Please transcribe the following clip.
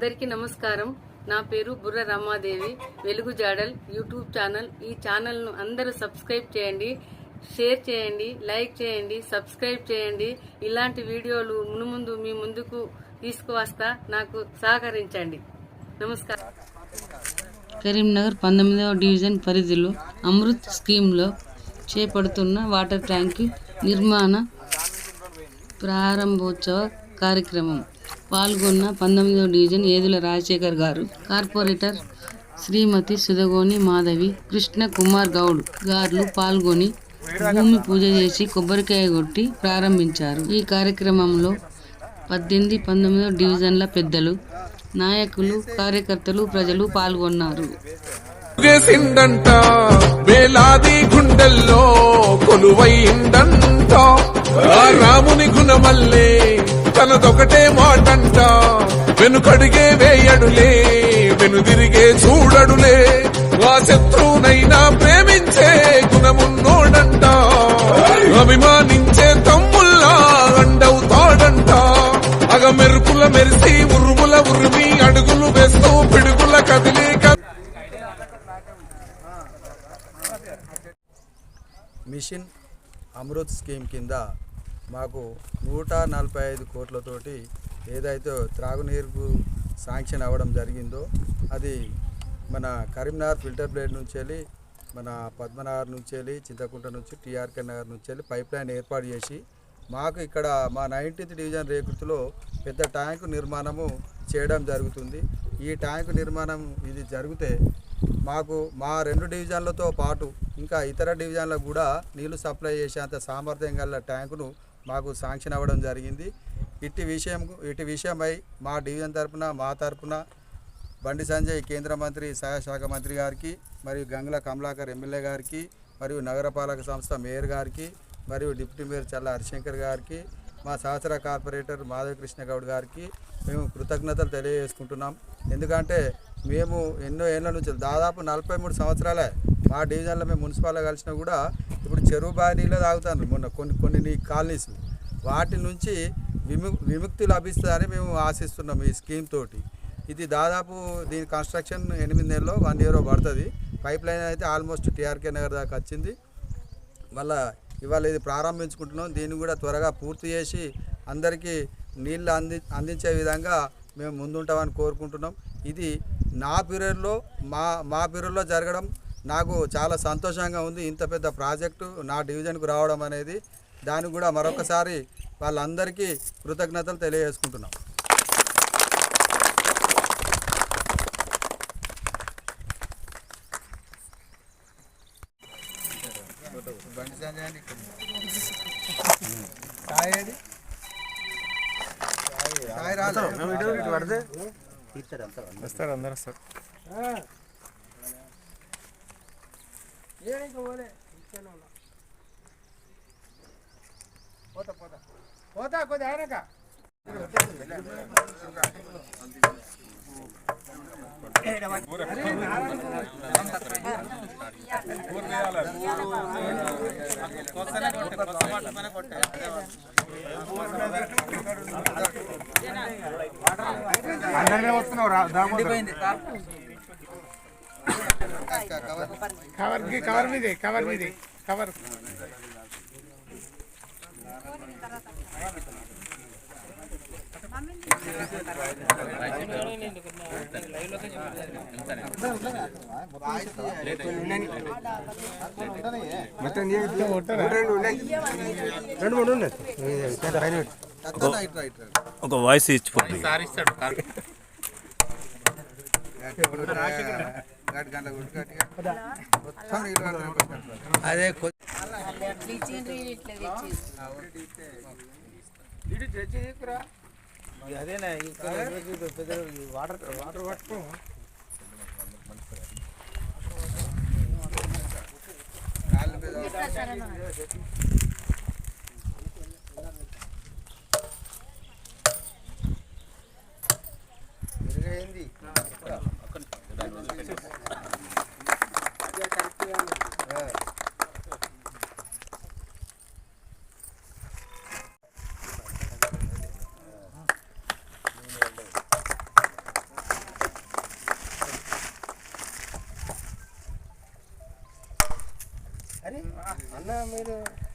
అందరికీ నమస్కారం. నా పేరు బుర్ర రమాదేవి. వెలుగు జాడల్ యూట్యూబ్ ఛానల్. ఈ ఛానల్ను అందరూ సబ్స్క్రైబ్ చేయండి షేర్ చేయండి లైక్ చేయండి సబ్స్క్రైబ్ చేయండి. ఇలాంటి వీడియోలు మునుముందు మీ ముందుకు తీసుకువస్తా నాకు సహకరించండి. నమస్కారం. కరీంనగర్ పంతొమ్మిదవ డివిజన్ పరిధిలో అమృత్ స్కీమ్లో చేపడుతున్న వాటర్ ట్యాంక్ నిర్మాణ ప్రారంభోత్సవ కార్యక్రమం. పాల్గొన్న పంతొమ్మిదవ డివిజన్ ఏదుల రాజశేఖర్ గారు. కార్పొరేటర్ శ్రీమతి సుధగోని మాధవి కృష్ణ కుమార్ గౌడ్ గారు పాల్గొని భూమి పూజ చేసి కొబ్బరికాయ కొట్టి ప్రారంభించారు. ఈ కార్యక్రమంలో పద్దెనిమిది పంతొమ్మిదవ డివిజన్ల పెద్దలు నాయకులు కార్యకర్తలు ప్రజలు పాల్గొన్నారు. వేలాది గుండెల్లో రాముని గుణమల్లే తనదొకటే మా వెనుకడిగే వేయడులే వెనుదిరిగే చూడడులే. ఆ శత్రువునైనా ప్రేమించే గుణమున్నోడంట. అభిమానించే తమ్ముల్లా అండవుతాడంట అగ మెరుపుల మెరిసి ఉరుముల ఉరిమి అడుగులు వేస్తూ పిడుగుల కదిలే కదిలే మిషన్ అమృత్ స్కీమ్ కింద మాకు నూట నలభై ఐదు కోట్లతోటి ఏదైతే త్రాగునీరుకు శాంక్షన్ అవ్వడం జరిగిందో అది మన కరీంనగర్ ఫిల్టర్ ప్లేట్ నుంచి వెళ్ళి మన పద్మనగర్ నుంచి వెళ్ళి చింతకుంట నుంచి టీఆర్కే నగర్ నుంచి వెళ్ళి పైప్ లైన్ ఏర్పాటు చేసి మాకు ఇక్కడ మా నైన్టీన్త్ డివిజన్ రేకుతులో పెద్ద ట్యాంకు నిర్మాణము చేయడం జరుగుతుంది. ఈ ట్యాంకు నిర్మాణం ఇది జరిగితే మాకు మా రెండు డివిజన్లతో పాటు ఇంకా ఇతర డివిజన్లకు కూడా నీళ్ళు సప్లై చేసేంత సామర్థ్యం గల ట్యాంకును మాకు శాంక్షన్ అవ్వడం జరిగింది. ఇట్టి విషయం ఇటు విషయమై మా డివిజన్ తరపున మా తరపున బండి సంజయ్ కేంద్ర మంత్రి సహాయ శాఖ మంత్రి గారికి మరియు గంగుల కమలాకర్ ఎమ్మెల్యే గారికి మరియు నగరపాలక సంస్థ మేయర్ గారికి మరియు డిప్యూటీ మేయర్ చల్ల హరిశంకర్ గారికి మా సహచర కార్పొరేటర్ మాధవకృష్ణ గౌడ్ గారికి మేము కృతజ్ఞతలు తెలియజేసుకుంటున్నాం. ఎందుకంటే మేము ఎన్నో ఏళ్ళ నుంచి దాదాపు నలభై మూడు సంవత్సరాలే మా డివిజన్లో మేము మున్సిపాల్లో కలిసినా కూడా ఇప్పుడు చెరువు బావి నీళ్ళే తాగుతాను మొన్న కొన్ని కొన్ని నీ కాలనీస్ వాటి నుంచి విము విముక్తి లభిస్తుందని మేము ఆశిస్తున్నాం ఈ స్కీమ్ తోటి. ఇది దాదాపు దీని కన్స్ట్రక్షన్ ఎనిమిది నెలలో వన్ ఇయర్ పడుతుంది. పైప్ లైన్ అయితే ఆల్మోస్ట్ టీఆర్కే నగర్ దాకా వచ్చింది. మళ్ళా ఇవాళ ఇది ప్రారంభించుకుంటున్నాం. దీన్ని కూడా త్వరగా పూర్తి చేసి అందరికీ నీళ్ళు అంది అందించే విధంగా మేము ముందుంటామని కోరుకుంటున్నాం. ఇది నా పీరియడ్లో మా మా పీరియడ్లో జరగడం నాకు చాలా సంతోషంగా ఉంది. ఇంత పెద్ద ప్రాజెక్టు నా డివిజన్కు రావడం అనేది దానికి కూడా మరొకసారి వాళ్ళందరికీ కృతజ్ఞతలు తెలియజేసుకుంటున్నాం. రాలేదు వస్తారు అందరు వస్తారు పోతా కొద్ది ఆయనక అందరినీ వస్తున్నావు రా దామోదర్ కవర్ కవర్ మీదే కవర్ మీదే కవర్ రెండు మూడు ఉన్నాయి. ఒక వాయిస్ ఇచ్చిపోతుంది అదే అదేనా? వాటర్ వాటర్ పట్టుకో. પ્રસારણ అన్న మీరు మేడం